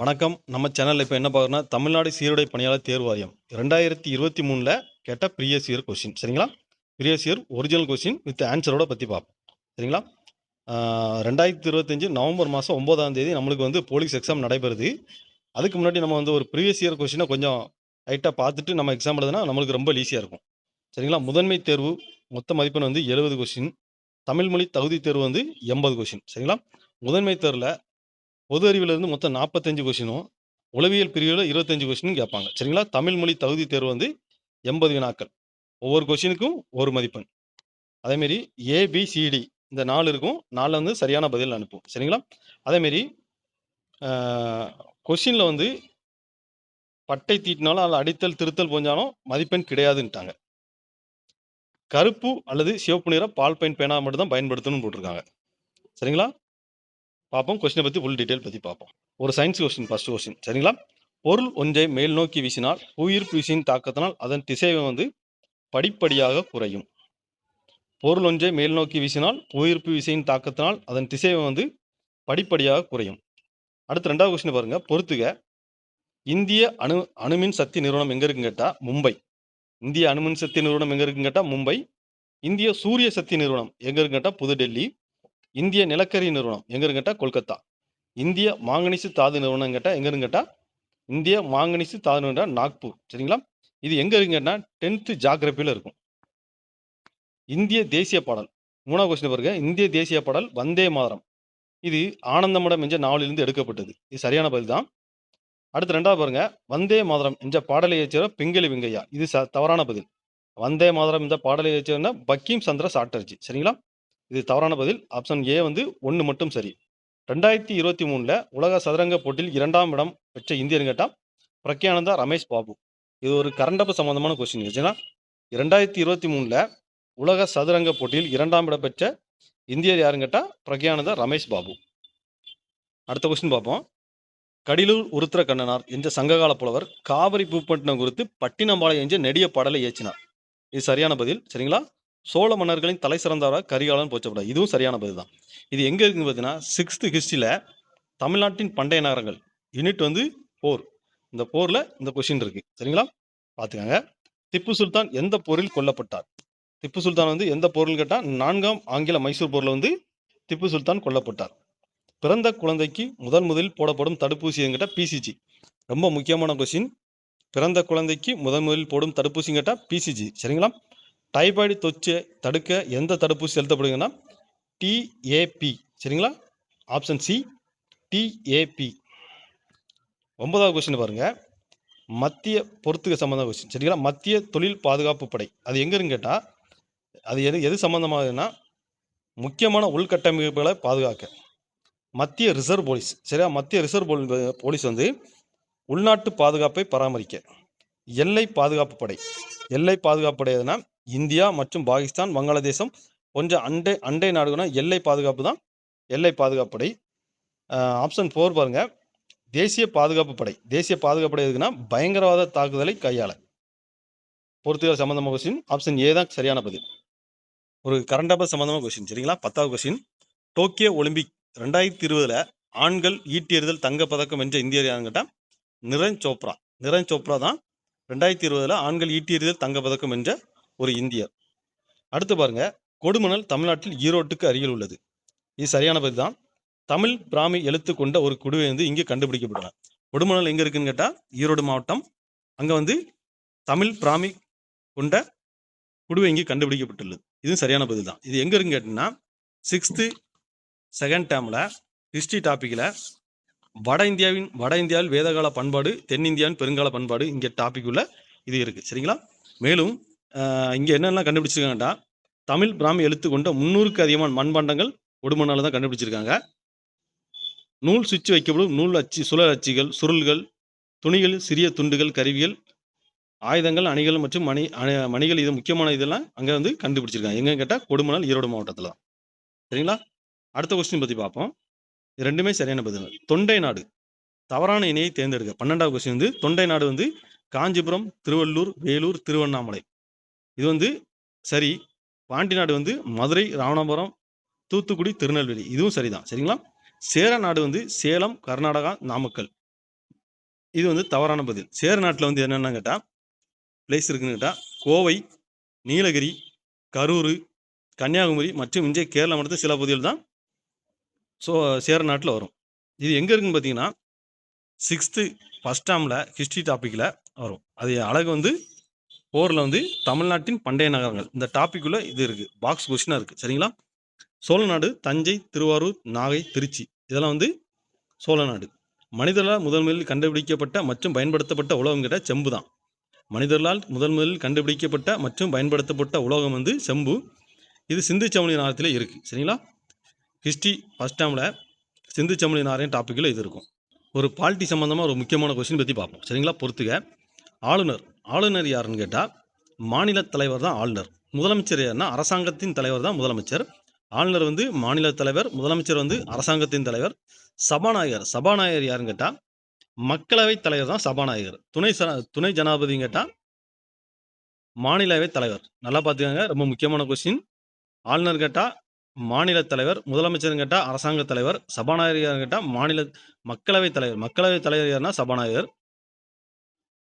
வணக்கம். நம்ம சேனலில் இப்போ என்ன பார்க்குறோம்னா தமிழ்நாடு சீருடை பணியாளர் தேர்வு வாரியம். ரெண்டாயிரத்தி இருபத்தி மூணில் கேட்ட ப்ரீவியஸ் இயர் கொஸ்டின் சரிங்களா? Previous year original question with ஆன்சரோட பற்றி பார்ப்போம். சரிங்களா? ரெண்டாயிரத்தி இருபத்தஞ்சி நவம்பர் மாதம் ஒம்பதாம் தேதி நம்மளுக்கு வந்து போலீஸ் எக்ஸாம் நடைபெறுது. அதுக்கு முன்னாடி நம்ம வந்து ஒரு ப்ரீவியஸ் இயர் கொஸ்டினை கொஞ்சம் லைட்டாக பார்த்துட்டு நம்ம எக்ஸாம் எழுதுனா நம்மளுக்கு ரொம்ப ஈஸியாக இருக்கும். சரிங்களா? முதன்மை தேர்வு மொத்த மதிப்பெண் வந்து எழுபது கொஸ்டின் தமிழ்மொழி தகுதி தேர்வு வந்து எண்பது கொஸ்டின் சரிங்களா? முதன்மை தேர்வில் பொது அறிவிலிருந்து மொத்தம் நாற்பத்தஞ்சு கொஸ்டினும் உளவியல் பிரிவில் இருபத்தஞ்சு கொஷினும் கேட்பாங்க. சரிங்களா? தமிழ் மொழி தகுதி தேர்வு வந்து எண்பது வினாக்கள். ஒவ்வொரு கொஸ்டினுக்கும் ஒரு மதிப்பெண். அதேமாரி ஏபிசிடி இந்த நாலு இருக்கும். நாலில் வந்து சரியான பதில் அனுப்பும் சரிங்களா? அதேமாரி கொஷினில் வந்து பட்டை தீட்டினாலும் அதில் அடித்தல் திருத்தல் போஞ்சாலும் மதிப்பெண் கிடையாதுன்ட்டாங்க. கருப்பு அல்லது சிவப்பு நிற பால் பெயின் பேனா மட்டும் தான் பயன்படுத்தணும்னு போட்டிருக்காங்க. சரிங்களா? பார்ப்போம். கொஸ்டினை பற்றி ஃபுல் டீட்டெயில் பற்றி பார்ப்போம். ஒரு சயின்ஸ் கொஸ்டின் ஃபர்ஸ்ட் கொஸ்டின் சரிங்களா? பொருள் ஒன்றை மேல் நோக்கி வீசினால் புவியீர்ப்பு வீசின் தாக்கத்தினால் அதன் திசைவை வந்து படிப்படியாக குறையும். பொருள் ஒன்றை மேல் நோக்கி வீசினால் புவியீர்ப்பு விசையின் தாக்கத்தினால் அதன் திசைவை வந்து படிப்படியாக குறையும். அடுத்து ரெண்டாவது கொஸ்டின் பாருங்கள் பொறுத்துக. இந்திய அணு அணுமின் சக்தி நிறுவனம் எங்கே இருக்குன்னு கேட்டால் மும்பை. இந்திய அணுமின் சக்தி நிறுவனம் எங்கே இருக்குன்னு கேட்டால் மும்பை. இந்திய சூரிய சக்தி நிறுவனம் எங்கே இருக்குன்னு கேட்டால் புதுடெல்லி. இந்திய நிலக்கரி நிறுவனம் எங்க கொல்கத்தா. இந்திய மாங்கனீசு தாது நிறுவனம் கேட்டால் எங்க கேட்டால் இந்திய மாங்கனீசு தாது நிறுவனம் நாக்பூர். சரிங்களா? இது எங்கே இருக்கு டென்த்து ஜாகிரபியில் இருக்கும். இந்திய தேசிய பாடல். மூணாவது கொஸ்டின் பாருங்க. இந்திய தேசிய பாடல் வந்தே மாதரம். இது ஆனந்தமடம் என்ற நாவலிலிருந்து எடுக்கப்பட்டது. இது சரியான பதில் தான். அடுத்து ரெண்டாவது பாருங்க. வந்தே மாதரம் என்ற பாடலை இயற்றியவர் பிங்களி வெங்கையா. இது ச- தவறான பதில். வந்தே மாதரம் இந்த பாடலை இயற்றியவர் பக்கீம் சந்திர சாட்டர்ஜி. சரிங்களா? இது தவறான பதில். ஆப்ஷன் ஏ வந்து ஒன்று மட்டும் சரி. ரெண்டாயிரத்தி இருபத்தி மூணில் உலக சதுரங்க போட்டியில் இரண்டாம் இடம் பெற்ற இந்தியர்னு கேட்டால் பிரக்யானந்தா ரமேஷ் பாபு. இது ஒரு கரண்டப்பு சம்பந்தமான கொஸ்டின் சரிங்களா இரண்டாயிரத்தி இருபத்தி மூணில் உலக சதுரங்க போட்டியில் இரண்டாம் இடம் பெற்ற இந்தியர் யாருன்னு கேட்டால் பிரக்யானந்தா ரமேஷ் பாபு. அடுத்த கொஸ்டின் பார்ப்போம். கடிலூர் உருத்திர கண்ணனார் என்ற சங்ககால புலவர் காவிரி பூப்பட்டினம் குறித்து பட்டினம்பாளையம் என்ற நெடிய பாடலை இயற்றினார். இது சரியான பதில். சரிங்களா? சோழ மன்னர்களின் தலை சிறந்தவராக கரிகாலன் போச்சப்படாது இதுவும் சரியான பதில் தான். இது எங்கே இருக்குன்னு பார்த்தீங்கன்னா சிக்ஸ்த்து ஹிஸ்ட்ரியில் தமிழ்நாட்டின் பண்டைய நகரங்கள். யூனிட் வந்து போர். இந்த போரில் இந்த கொஷின் இருக்கு. சரிங்களா? பார்த்துக்கங்க. திப்பு சுல்தான் எந்த போரில் கொல்லப்பட்டார்? திப்பு சுல்தான் வந்து எந்த போரில் கேட்டால் நான்காம் ஆங்கில மைசூர் போரில் வந்து திப்பு சுல்தான் கொல்லப்பட்டார். பிறந்த குழந்தைக்கு முதன் முதலில் போடப்படும் தடுப்பூசி என்கிட்ட பிசிஜி ரொம்ப முக்கியமான கொஷின் பிறந்த குழந்தைக்கு முதன் முதலில் போடும் தடுப்பூசி கேட்டால் பிசிஜி சரிங்களா? டைபாய்டு தொற்றை தடுக்க எந்த தடுப்பூசி செலுத்தப்படுங்கன்னா டிஏபி சரிங்களா? ஆப்ஷன் சி டிஏபி ஒன்பதாவது கொஸ்டின் பாருங்கள் மத்திய பொறுத்துக சம்மந்தமான கொஸ்டின் சரிங்களா? மத்திய தொழில் பாதுகாப்பு படை. அது எங்கேருன்னு கேட்டால் அது எது எது சம்மந்தமாகுதுன்னா முக்கியமான உள்கட்டமைப்புகளை பாதுகாக்க. மத்திய ரிசர்வ் போலீஸ். சரியா? மத்திய ரிசர்வ் போலீஸ் போலீஸ் வந்து உள்நாட்டு பாதுகாப்பை பராமரிக்க. எல்லை பாதுகாப்பு படை. எல்லை பாதுகாப்பு படை எதுனா இந்தியா மற்றும் பாகிஸ்தான் வங்காளதேசம் போன்ற அண்டை அண்டை நாடுகள்னா எல்லை பாதுகாப்பு தான் எல்லை பாதுகாப்பு படை. ஆப்ஷன் ஃபோர் பாருங்க. தேசிய பாதுகாப்பு படை. தேசிய பாதுகாப்பு படை எதுக்குன்னா பயங்கரவாத தாக்குதலை கையாள. பொறுத்துகள் சம்மந்தமாக கொஸ்டின் ஆப்ஷன் ஏ தான் சரியான பதில். ஒரு கரண்ட் அபர் சம்மந்தமாக கொஸ்டின் சரிங்களா? பத்தாவது கொஸ்டின் டோக்கியோ ஒலிம்பிக் ரெண்டாயிரத்தி இருபதுல ஆண்கள் ஈட்டி எறிதல் பதக்கம் வென்ற இந்தியர் நிரன் நிரஞ்ச் சோப்ரா. நிரஞ்ச் சோப்ரா தான் ரெண்டாயிரத்தி இருபதுல ஆண்கள் ஈட்டி எறிதல் பதக்கம் வென்ற ஒரு இந்தியர். அடுத்து பாருங்க கொடுமணல் தமிழ்நாட்டில் ஈரோட்டுக்கு அருகில் உள்ளது. இது சரியான பதில் தான். தமிழ் பிராமி எழுத்து கொண்ட ஒரு குடுவை வந்து இங்கே கண்டுபிடிக்கப்படலாம் கொடுமணல் எங்க இருக்குன்னு கேட்டால் ஈரோடு மாவட்டம். அங்க வந்து தமிழ் பிராமி கொண்ட குடுவை இங்கே கண்டுபிடிக்கப்பட்டுள்ளது. இதுவும் சரியான பதில் தான். இது எங்க இருக்குன்னு கேட்டீங்கன்னா சிக்ஸ்த்து செகண்ட் டேர்மில் ஹிஸ்ட்ரி டாப்பிக்கில் வட இந்தியாவின் வட இந்தியாவில் வேதகால பண்பாடு தென்னிந்தியாவின் பெருங்கால பண்பாடு இங்கே டாபிக் உள்ள இது இருக்குது சரிங்களா? மேலும் இங்கே என்னெல்லாம் கண்டுபிடிச்சிருக்காங்கன்னா தமிழ் பிராமி எழுத்து கொண்ட முந்நூறுக்கு அதிகமான மண்பாண்டங்கள் கொடுமணால தான் கண்டுபிடிச்சிருக்காங்க. நூல் சுவிட்ச் வைக்கப்படும் நூல் அச்சு சுழல் அச்சுகள் சுருள்கள் துணிகள் சிறிய துண்டுகள் கருவிகள் ஆயுதங்கள் அணிகள் மற்றும் மணி அணி- மணிகள் இது முக்கியமான இதெல்லாம் அங்கே வந்து கண்டுபிடிச்சிருக்காங்க. எங்கன்னு கேட்டால் கொடுமணல் ஈரோடு மாவட்டத்தில் தான். சரிங்களா? அடுத்த கொஸ்டின் பற்றி பார்ப்போம். இது ரெண்டுமே சரியான பதில் தொண்டை நாடு. தவறான இணையை தேர்ந்தெடுக்க. பன்னெண்டாவது கொஸ்டின் வந்து தொண்டை நாடு வந்து காஞ்சிபுரம் திருவள்ளூர் வேலூர் திருவண்ணாமலை. இது வந்து சரி பாண்டி நாடு வந்து மதுரை ராமநாதபுரம் தூத்துக்குடி திருநெல்வேலி. இதுவும் சரிதான். சரிங்களா? சேர நாடு வந்து சேலம் கர்நாடகா நாமக்கல். இது வந்து தவறான பதில். சேர நாட்டில் வந்து என்னென்னு கேட்டால் பிளேஸ் இருக்குன்னு கேட்டால் கோவை நீலகிரி கரூர் கன்னியாகுமரி மற்றும் இன்றைய கேரளா மாநிலத்தில் சில பகுதிகள் தான் ஸோ சேர நாட்டில் வரும். இது எங்கே இருக்குன்னு பார்த்தீங்கன்னா சிக்ஸ்த்து ஃபஸ்ட் டேமில் ஹிஸ்ட்ரி டாப்பிக்கில் வரும். அது அழகு வந்து போரில் வந்து தமிழ்நாட்டின் பண்டைய நகரங்கள். இந்த டாப்பிக்குள்ளே இது இருக்குது பாக்ஸ் கொஸ்டினாக இருக்குது சரிங்களா? சோழநாடு தஞ்சை திருவாரூர் நாகை திருச்சி. இதெல்லாம் வந்து சோழநாடு மனிதர்களால் முதல் முதலில் கண்டுபிடிக்கப்பட்ட மற்றும் பயன்படுத்தப்பட்ட உலோகம் கேட்ட செம்பு தான். மனிதர்களால் முதல் முதலில் கண்டுபிடிக்கப்பட்ட மற்றும் பயன்படுத்தப்பட்ட உலோகம் வந்து செம்பு. இது சிந்து சமணி நாரத்தில் இருக்குது சரிங்களா? ஹிஸ்ட்ரி ஃபஸ்ட் டைமில் சிந்து சமணி நாரின் டாப்பிக்கில் இது இருக்கும். ஒரு பாலிட்டி சம்மந்தமாக ஒரு முக்கியமான கொஸ்டின் பற்றி பார்ப்போம். சரிங்களா? பொறுத்துக. ஆளுநர் ஆளுநர் யாருன்னு கேட்டால் மாநில தலைவர் தான் ஆளுநர். முதலமைச்சர் யாருன்னா அரசாங்கத்தின் தலைவர் தான் முதலமைச்சர். ஆளுநர் வந்து மாநில தலைவர் முதலமைச்சர் வந்து அரசாங்கத்தின் தலைவர். சபாநாயகர் சபாநாயகர் யாருன்னு கேட்டால் மக்களவைத் தலைவர் தான் சபாநாயகர். துணை துணை ஜனாதிபதின்னு கேட்டால் மாநிலவை தலைவர். நல்லா பார்த்துக்கோங்க ரொம்ப முக்கியமான கொஸ்டின் ஆளுநர் கேட்டால் மாநில தலைவர் முதலமைச்சர் கேட்டால் அரசாங்க தலைவர். சபாநாயகர் யாருன்னு கேட்டால் மாநில மக்களவைத் தலைவர். மக்களவைத் தலைவர் யாருன்னா சபாநாயகர்.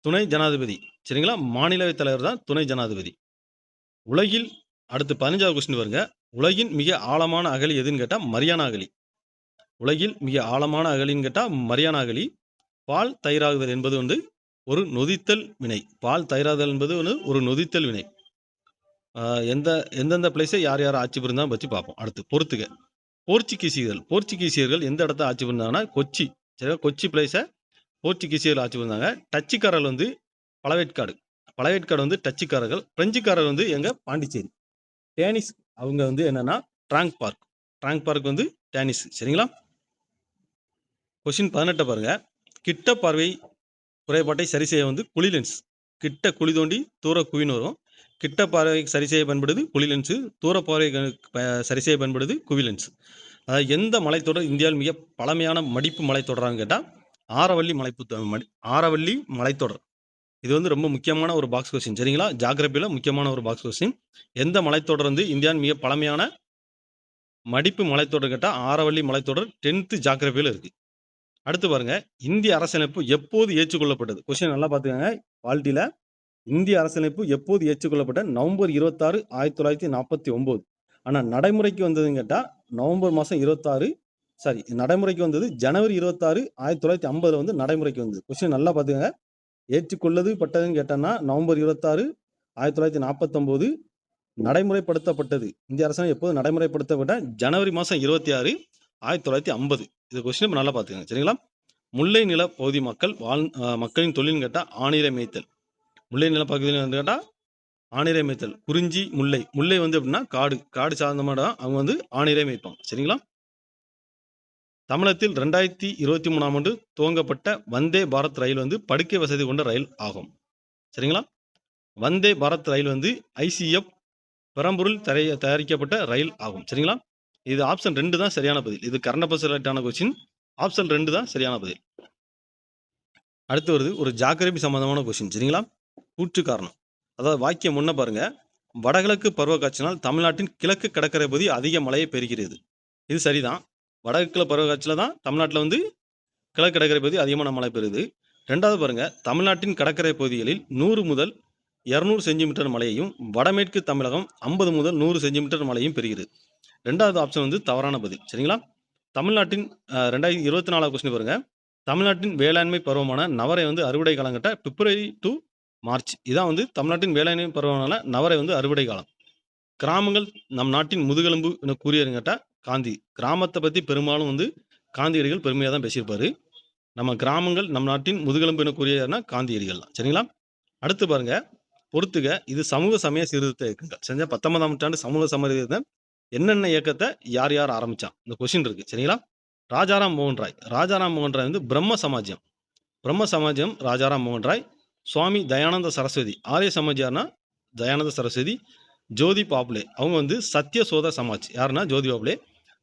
துணை ஜனாதிபதி. சரிங்களா? மாநிலவைத் தலைவர் தான் துணை ஜனாதிபதி. உலகில் அடுத்து பதினஞ்சாவது கொஸ்டின் வருங்க உலகின் மிக ஆழமான அகழி எதுன்னு கேட்டால் மரியானா அகழி. உலகில் மிக ஆழமான அகழின்னு கேட்டால் மரியானா அகழி. பால் தயிராகுதல் என்பது வந்து ஒரு நொதித்தல் வினை. பால் தயிராகுதல் என்பது வந்து ஒரு நொதித்தல் வினை. எந்த எந்தெந்த பிளேஸை யார் யார் ஆட்சி புரிந்தாலும் பற்றி பார்ப்போம். அடுத்து பொறுத்துக போர்ச்சுகீசியர்கள். போர்ச்சுகீசியர்கள் எந்த இடத்த ஆட்சி புரிந்தாங்கன்னா கொச்சி. சரியா? கொச்சி பிளேஸை போர்ச்சுகீசியர்கள் ஆட்சி வந்தாங்க டச்சுக்காரர்கள் வந்து பழவேற்காடு. பழவேற்காடு வந்து டச்சுக்காரர்கள். பிரெஞ்சுக்காரர் வந்து எங்கள் பாண்டிச்சேரி. டேனிஸ் அவங்க வந்து என்னென்னா ட்ராங்க் பார்க். ட்ராங்க் பார்க் வந்து டேனிஸ். சரிங்களா? கொஷின் பதினெட்டை பாருங்க. கிட்ட பார்வை குறைபாட்டை சரி செய்ய வந்து குழி லென்ஸ் கிட்ட குழி தோண்டி தூர குவின்னு வரும். கிட்ட பார்வை சரி செய்ய பயன்படுது குழி லென்ஸு தூர பார்வை சரி செய்ய பயன்படுது குவி லென்ஸ் அதாவது எந்த மலைத்தொடர் இந்தியாவில் மிக பழமையான மடிப்பு மலைத்தொடரான்னு கேட்டால் ஆரவள்ளி மலைப்பு மடி ஆரவள்ளி மலைத்தொடர். இது வந்து ரொம்ப முக்கியமான ஒரு பாக்ஸ் கொஸ்டின் சரிங்களா? ஜாகிரபியில் முக்கியமான ஒரு பாக்ஸ் கொஸ்டின் எந்த மலைத்தொடர் வந்து இந்தியாவின் மிக பழமையான மடிப்பு மலைத்தொடர் கேட்டால் ஆரவள்ளி மலைத்தொடர் டென்த்து ஜாகிரபியில் இருக்குது அடுத்து பாருங்க. இந்திய அரசியலமைப்பு எப்போது ஏற்றுக்கொள்ளப்பட்டது? கொஸ்டின் நல்லா பார்த்துக்கோங்க. வாழ்க்கையில் இந்திய அரசியலமைப்பு எப்போது ஏற்றுக்கொள்ளப்பட்ட? நவம்பர் இருபத்தாறு ஆயிரத்தி தொள்ளாயிரத்தி நாற்பத்தி ஒம்பது. ஆனால் நடைமுறைக்கு வந்ததுன்னு கேட்டால் நவம்பர் மாதம் இருபத்தாறு சாரி நடைமுறைக்கு வந்தது ஜனவரி இருபத்தாறு ஆயிரத்தி தொள்ளாயிரத்தி ஐம்பதுல வந்து நடைமுறைக்கு வந்தது. கொஸ்டின் நல்லா பார்த்துக்கோங்க. ஏற்றுக்கொள்ளது பட்டதுன்னு கேட்டோம்னா நவம்பர் இருபத்தாறு ஆயிரத்தி தொள்ளாயிரத்தி நாற்பத்தொம்போது நடைமுறைப்படுத்தப்பட்டது. இந்திய அரசாங்கம் எப்போது நடைமுறைப்படுத்தப்பட்ட? ஜனவரி மாதம் இருபத்தி ஆறு ஆயிரத்தி தொள்ளாயிரத்தி ஐம்பது. இது கொஸ்டின் நல்லா பார்த்துக்கோங்க. சரிங்களா? முல்லை நில பகுதி மக்கள் வாழ் மக்களின் தொழில்னு கேட்டால் ஆணிரை மேய்த்தல். முல்லை நில பகுதியில் வந்து கேட்டால் ஆணிரை மேய்த்தல். குறிஞ்சி முல்லை. முல்லை வந்து எப்படின்னா காடு. காடு சார்ந்த இடம். அவங்க வந்து ஆணிரை மேய்ப்பாங்க. சரிங்களா? தமிழகத்தில் ரெண்டாயிரத்தி இருபத்தி மூணாம் ஆண்டு துவங்கப்பட்ட வந்தே பாரத் ரயில் வந்து படுக்கை வசதி கொண்ட ரயில் ஆகும். சரிங்களா? வந்தே பாரத் ரயில் வந்து ஐசிஎஃப் பெரம்பூரில் தரைய தயாரிக்கப்பட்ட ரயில் ஆகும். சரிங்களா? இது ஆப்ஷன் ரெண்டு தான் சரியான பதில். இது கரண்ட் ரிலேட்டான கொஸ்டின் ஆப்ஷன் ரெண்டு தான் சரியான பதில். அடுத்து வருது ஒரு ஜாக்கிரபி சம்பந்தமான கொஸ்டின் சரிங்களா? கூற்று காரணம். அதாவது வாக்கியம் முன்ன பாருங்க. வடகிழக்கு பருவக்காட்சினால் தமிழ்நாட்டின் கிழக்கு கடற்கரை பகுதி அதிக மழையை பெறுகிறது. இது சரிதான். வடகிழக்கு பருவக்காட்சியில் தான் தமிழ்நாட்டில் வந்து கிழக்கு கடற்கரை பகுதி அதிகமான மழை பெறுது ரெண்டாவது பாருங்க தமிழ்நாட்டின் கடற்கரை பகுதிகளில் நூறு முதல் இரநூறு சென்டிமீட்டர் மழையையும் வடமேற்கு தமிழகம் ஐம்பது முதல் நூறு சென்டிமீட்டர் மழையும் பெறுகிறது. ரெண்டாவது ஆப்ஷன் வந்து தவறான பதில். சரிங்களா? தமிழ்நாட்டின் ரெண்டாயிரத்தி இருபத்தி நாலாவது கொஸ்டின் பாருங்கள் தமிழ்நாட்டின் வேளாண்மை பருவமான நவரை வந்து அறுவடை காலங்கட்ட பிப்ரவரி டு மார்ச். இதான் வந்து தமிழ்நாட்டின் வேளாண்மை பருவமான நவரை வந்து அறுவடை காலம். கிராமங்கள் நம் நாட்டின் முதுகெலும்பு என கூறியருங்கட்ட காந்தி. கிராமத்தை பற்றி பெரும்பாலும் வந்து காந்தியடிகள் பெருமையாக தான் பேசியிருப்பாரு. நம்ம கிராமங்கள் நம் நாட்டின் முதுகெலும்பு எனக்குரியனா காந்தியடிகள் தான். சரிங்களா? அடுத்து பாருங்க. பொறுத்துக. இது சமூக சமய சீர்திருத்த இயக்கங்கள். செஞ்சால் பத்தொன்பதாம் நூற்றாண்டு சமூக சமய என்னென்ன இயக்கத்தை யார் யார் ஆரம்பிச்சான்? இந்த கொஷின் இருக்கு. சரிங்களா? ராஜாராம் மோகன் ராய். ராஜாராம் மோகன் ராய் வந்து பிரம்ம சமாஜம் பிரம்ம சமாஜம் ராஜாராம் மோகன் ராய் சுவாமி தயானந்த சரஸ்வதி. ஆரிய சமாஜார்னா தயானந்த சரஸ்வதி ஜோதி பாப்லே அவங்க வந்து சத்திய சோத சமாஜ். யாருன்னா? ஜோதி பாப்லே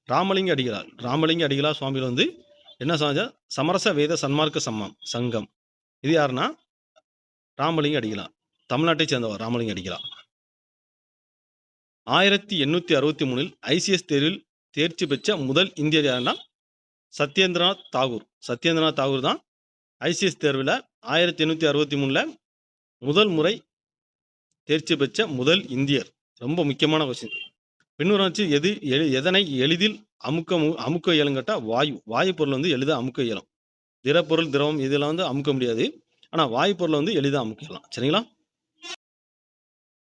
ராமலிங்க அடிகளார். ராமலிங்க அடிகளார் சுவாமிகள் வந்து என்ன சமாஜம் சமரச வேத சன்மார்க்க சம்மம் சங்கம். இது யாருன்னா? ராமலிங்க அடிகளார். தமிழ்நாட்டை சேர்ந்தவர் ராமலிங்க அடிகளார். ஆயிரத்தி எண்ணூற்றி அறுபத்தி மூணில் ஐசிஎஸ் தேர்வில் தேர்ச்சி பெற்ற முதல் இந்தியர் யாருன்னா? சத்யேந்திரநாத் தாகூர். சத்யேந்திரநாத் தாகூர் தான் ஐசிஎஸ் தேர்வில் ஆயிரத்தி எண்ணூற்றி அறுபத்தி மூணில் முதல் முறை தேர்ச்சி பெற்ற முதல் இந்தியர். ரொம்ப முக்கியமான கொஸ்டின் பின்வரும் எது எதனை எளிதில் அமுக்க மு- அமுக்க இயலுங்கட்டா வாயு வாயு பொருள் வந்து எளிதாக அமுக்க இயலும். திடப்பொருள் திரவம் இதெல்லாம் வந்து அமுக்க முடியாது. ஆனால் வாயு பொருளை வந்து எளிதாக அமுக்கையலாம் சரிங்களா?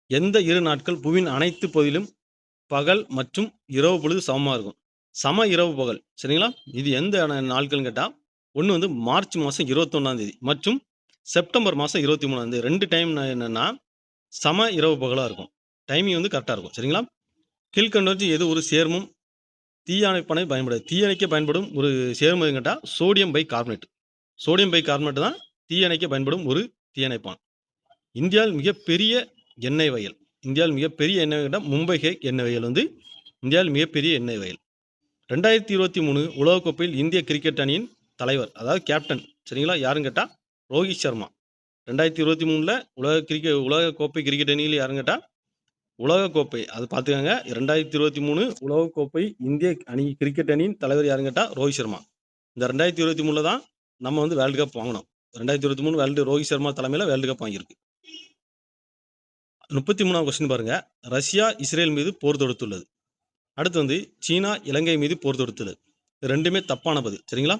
எந்த இரு நாட்கள் புவியின் அனைத்து பகுதியிலும் பகல் மற்றும் இரவு பொழுது சமமாக இருக்கும்? சம இரவு பகல். சரிங்களா? இது எந்த நாட்கள்னு கேட்டால் ஒன்று வந்து மார்ச் மாதம் இருபத்தொன்னாம் தேதி மற்றும் செப்டம்பர் மாதம் இருபத்தி மூணாம் தேதி. ரெண்டு டைம் என்னென்னா சம இரவு பகலாக இருக்கும். டைமிங் வந்து கரெக்டாக இருக்கும். சரிங்களா? கீழ்கண்டவற்று எது ஒரு சேர்மம் தீயணைப்பனை பயன்படுது. தீயணைக்க பயன்படும் ஒரு சேர்மம் எதுன்னு கேட்டால் sodium bicarbonate sodium bicarbonate தான் தீயணைக்க பயன்படும் ஒரு தீயணைப்பான். இந்தியாவில் மிகப்பெரிய எண்ணெய் வயல். இந்தியாவில் மிகப்பெரிய எண்ணெய் கேட்டால் மும்பை ஹேக் எண்ணெய் வயல் வந்து இந்தியாவில் மிகப்பெரிய எண்ணெய் வயல். ரெண்டாயிரத்தி இருபத்தி மூணு உலகக்கோப்பையில் இந்திய கிரிக்கெட் அணியின் தலைவர் அதாவது கேப்டன் சரிங்களா? யாருன்னு கேட்டால் ரோஹித் சர்மா. ரெண்டாயிரத்தி இருபத்தி மூணில் உலக கிரிக்கெட் உலக கோப்பை கிரிக்கெட் அணியில் யாருன்னு கேட்டால் உலகக்கோப்பை. அது பார்த்துக்கோங்க. ரெண்டாயிரத்தி இருபத்தி மூணு உலகக்கோப்பை இந்திய அணி கிரிக்கெட் அணியின் தலைவர் யாருன்னு கேட்டால் ரோஹித் சர்மா. இந்த ரெண்டாயிரத்தி இருபத்தி மூணில் தான் நம்ம வந்து வேர்ல்டு கப் வாங்கினோம். ரெண்டாயிரத்தி இருபத்தி மூணு வேர்ல்டு ரோஹித் சர்மா தலைமையில் வேர்ல்டு கப் வாங்கியிருக்கு. முப்பத்தி மூணாம் கொஸ்டின் பாருங்க. ரஷ்யா இஸ்ரேல் மீது போர் தொடுத்துள்ளது. அடுத்து வந்து சீனா இலங்கை மீது போர் தொடுத்துள்ளது. ரெண்டுமே தப்பான பதில் சரிங்களா?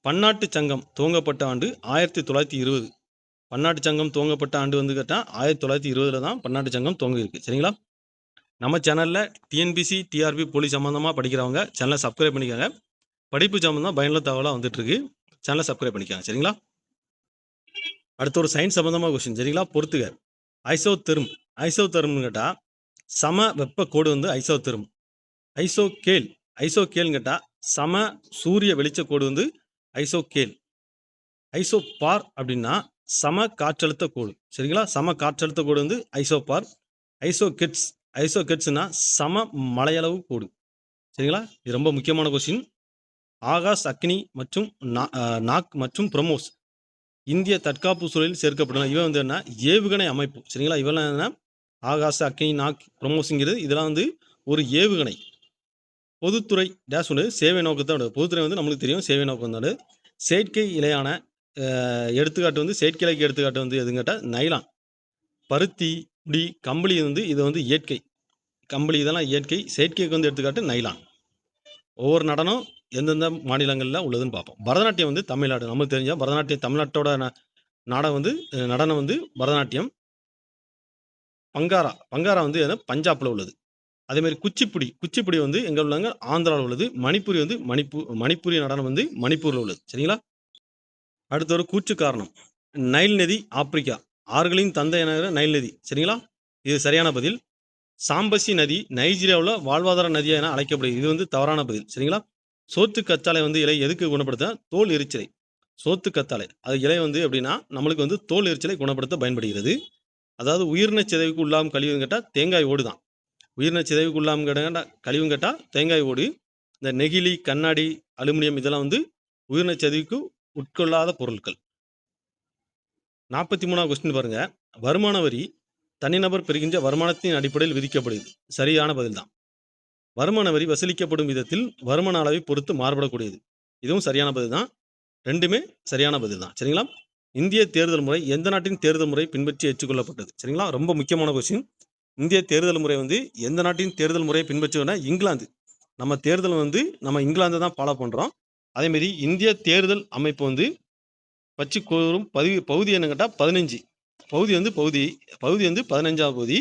பன்னாட்டு சங்கம் துவங்கப்பட்ட ஆண்டு ஆயிரத்தி தொள்ளாயிரத்தி இருபது. பன்னாட்டு சங்கம் துவங்கப்பட்ட ஆண்டு வந்து கேட்டால் ஆயிரத்தி தொள்ளாயிரத்தி இருபதுல தான் பன்னாட்டு சங்கம் துவங்கியிருக்கு சரிங்களா? நம்ம சேனலில் டிஎன்பிசி டிஆர்பி போலீஸ் சம்மந்தமாக படிக்கிறவங்க சேனலை சப்ஸ்கிரைப் பண்ணிக்கோங்க. படிப்பு சம்மந்தம் பயனுள்ள தகவலாக வந்துட்டுருக்கு சேனலை சப்ஸ்கிரைப் பண்ணிக்கோங்க. சரிங்களா? அடுத்து ஒரு சயின்ஸ் சம்மந்தமாக கொஸ்டின் சரிங்களா? பொறுத்துக. ஐசோ தெரும் ஐசோ தெரும்னு கேட்டால் சம வெப்ப கோடு வந்து ஐசோ தெரும் ஐசோ கேல் ஐசோ கேல்னு கேட்டால் சம சூரிய வெளிச்ச கோடு வந்து ஐசோ கேல் ஐசோ பார் அப்படின்னா சம காற்றழுத்த கோடு. சரிங்களா? சம காற்றழுத்த கோடு வந்து ஐசோபார். ஐசோகெட்ஸ் ஐசோகெட்ஸ்னா சம மலையளவு கோடு. சரிங்களா? இது ரொம்ப முக்கியமான கொஸ்டின் ஆகாஷ் அக்னி மற்றும் நா- நாக் மற்றும் பிரமோஸ் இந்திய தற்காப்பு சூழலில் சேர்க்கப்படலாம் இவன் வந்து என்ன? ஏவுகணை அமைப்பு. சரிங்களா? இவெல்லாம் என்ன? ஆகாஷ் அக்னி நாக் பிரமோஸுங்கிறது இதெல்லாம் வந்து ஒரு ஏவுகணை. பொதுத்துறை டேஷ் ஒன்று சேவை நோக்கத்தோட பொதுத்துறை வந்து நம்மளுக்கு தெரியும். சேவை நோக்கம் தான் செயற்கை இலையான எடுத்துக்காட்டு வந்து செயற்கை எடுத்துக்காட்டு வந்து எதுன்னு கேட்டால் நைலான் பருத்தி முடி கம்பளி வந்து இது வந்து இயற்கை. கம்பளி இதெல்லாம் இயற்கை. செயற்கைக்கு வந்து எடுத்துக்காட்டு நைலான் ஒவ்வொரு நடனம் எந்தெந்த மாநிலங்களில் உள்ளதுன்னு பார்ப்போம். பரதநாட்டியம் வந்து தமிழ்நாடு. நமக்கு தெரிஞ்சால் பரதநாட்டியம் தமிழ்நாட்டோட நாடம் நாடகம் வந்து நடனம் வந்து பரதநாட்டியம். பங்காரா பங்காரா வந்து எதுனா பஞ்சாப்பில் உள்ளது. அதேமாதிரி குச்சிப்புடி குச்சிப்புடி வந்து எங்கே உள்ளாங்க? ஆந்திராவில் உள்ளது. மணிப்பூரி வந்து மணிப்பூர் மணிப்பூரி நடனம் வந்து மணிப்பூரில் உள்ளது. சரிங்களா? அடுத்த ஒரு கூச்சு காரணம். நைல் நதி ஆப்பிரிக்கா. ஆறுகளின் தந்தை என நைல் நதி. சரிங்களா? இது சரியான பதில். சாம்பசி நதி நைஜீரியாவில் வாழ்வாதார நதியா என அழைக்கப்படுகிறது. இது வந்து தவறான பதில். சரிங்களா? சோத்து கத்தாழை வந்து இலை எதுக்கு குணப்படுத்த தோல் எரிச்சலை. சோத்து கத்தாழை அது இலை வந்து எப்படின்னா நம்மளுக்கு வந்து தோல் எரிச்சலை குணப்படுத்த பயன்படுகிறது. அதாவது உயிரின சிதைவுக்கு உள்ளாமல் கழிவுன்னு கேட்டால் தேங்காய் ஓடு தான். உயிரின சிதைவுக்கு உள்ளாமல் கேட்டால் கழிவுன்னு கேட்டால் தேங்காய் ஓடு. இந்த நெகிழி கண்ணாடி அலுமினியம் இதெல்லாம் வந்து உயிரின சிதைவுக்கு உட்கொள்ளாத பொருட்கள் நாற்பத்தி மூணாவது கொஸ்டின் பாருங்க. வருமான வரி தனிநபர் பெறுகின்ற வருமானத்தின் அடிப்படையில் விதிக்கப்படுகிறது. சரியான பதில் தான் வருமான வரி வசூலிக்கப்படும் விதத்தில் வருமான அளவை பொறுத்து மாறுபடக்கூடியது. இதுவும் சரியான பதில் தான் ரெண்டுமே சரியான பதில் தான் சரிங்களா? இந்திய தேர்தல் முறை எந்த நாட்டின் தேர்தல் முறை பின்பற்றி ஏற்றுக்கொள்ளப்பட்டது? சரிங்களா? ரொம்ப முக்கியமான கொஸ்டின் இந்திய தேர்தல் முறை வந்து எந்த நாட்டின் தேர்தல் முறையை பின்பற்றுவனா இங்கிலாந்து. நம்ம தேர்தல் வந்து நம்ம இங்கிலாந்து தான் ஃபாலோ பண்ணுறோம் அதேமாரி இந்திய தேர்தல் அமைப்பு வந்து வச்சு கூறும் பதிவு பகுதி என்ன கேட்டால் பதினஞ்சு. பகுதி வந்து பகுதி பகுதி வந்து பதினஞ்சாவது பகுதி.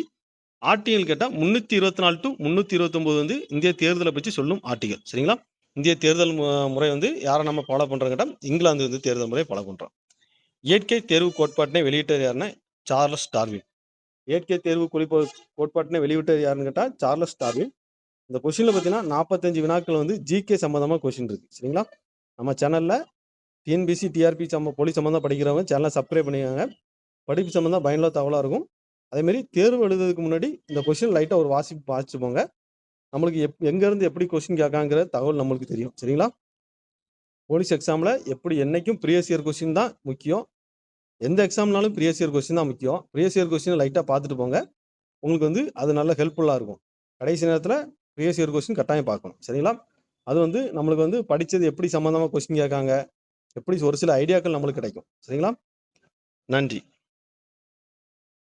ஆர்டிகல் கேட்டால் முந்நூற்றி இருபத்தி நாலு டு முந்நூற்றி இருபத்தொம்போது வந்து இந்திய தேர்தலை பற்றி சொல்லும் ஆர்டிகல் சரிங்களா? இந்திய தேர்தல் மு- முறை வந்து யாரை நம்ம ஃபாலோ பண்ணுறோம் கேட்டால் இங்கிலாந்து வந்து தேர்தல் முறையை ஃபாலோ பண்ணுறோம் இயற்கை தேர்வு கோட்பாட்டினை வெளியிட்டது யாருன்னா சார்லஸ் டார்வின். இயற்கை தேர்வு குறிப்பு கோட்பாட்டினை வெளியிட்டது யாருன்னு கேட்டால் சார்லஸ் டார்வின். இந்த கொஷினில் பார்த்தீங்கன்னா நாற்பத்தஞ்சு வினாக்கள் வந்து ஜிகே சம்மந்தமாக கொஷின் இருக்குது சரிங்களா? நம்ம சேனலில் டிஎன்பிசி டிஆர்பி சம்ம போலீஸ் சம்மந்தம் படிக்கிறவங்க சேனலை சப்ஸ்கிரைப் பண்ணிக்கோங்க. படிப்பு சம்மந்தம் பயனுள்ள தகவலாக இருக்கும். அதேமாரி தேர்வு எழுதுறதுக்கு முன்னாடி இந்த கொஷின் லைட்டாக ஒரு வாசி வாசிச்சு போங்க. நம்மளுக்கு எப் எங்கேருந்து எப்படி கொஷின் கேட்காங்கிற தகவல் நம்மளுக்கு தெரியும். சரிங்களா? போலீஸ் எக்ஸாமில் எப்படி என்றைக்கும் ப்ரீவியஸ் இயர் கொஷின் தான் முக்கியம். எந்த எக்ஸாம்னாலும் ப்ரீவியஸ் இயர் கொஸ்டின் தான் முக்கியம். ப்ரீவியஸ் இயர் கொஸ்டின் லைட்டாக பார்த்துட்டு போங்க. உங்களுக்கு வந்து அது நல்ல ஹெல்ப்ஃபுல்லாக இருக்கும். கடைசி நேரத்தில் ப்ரீவியஸ் இயர் கொஸ்டின் கட்டாயம் பார்க்கணும். சரிங்களா? அது வந்து நம்மளுக்கு வந்து படித்தது எப்படி சம்மந்தமாக கொஸ்டின் கேட்காங்க எப்படி ஒரு சில ஐடியாக்கள் நம்மளுக்கு கிடைக்கும். சரிங்களா? நன்றி.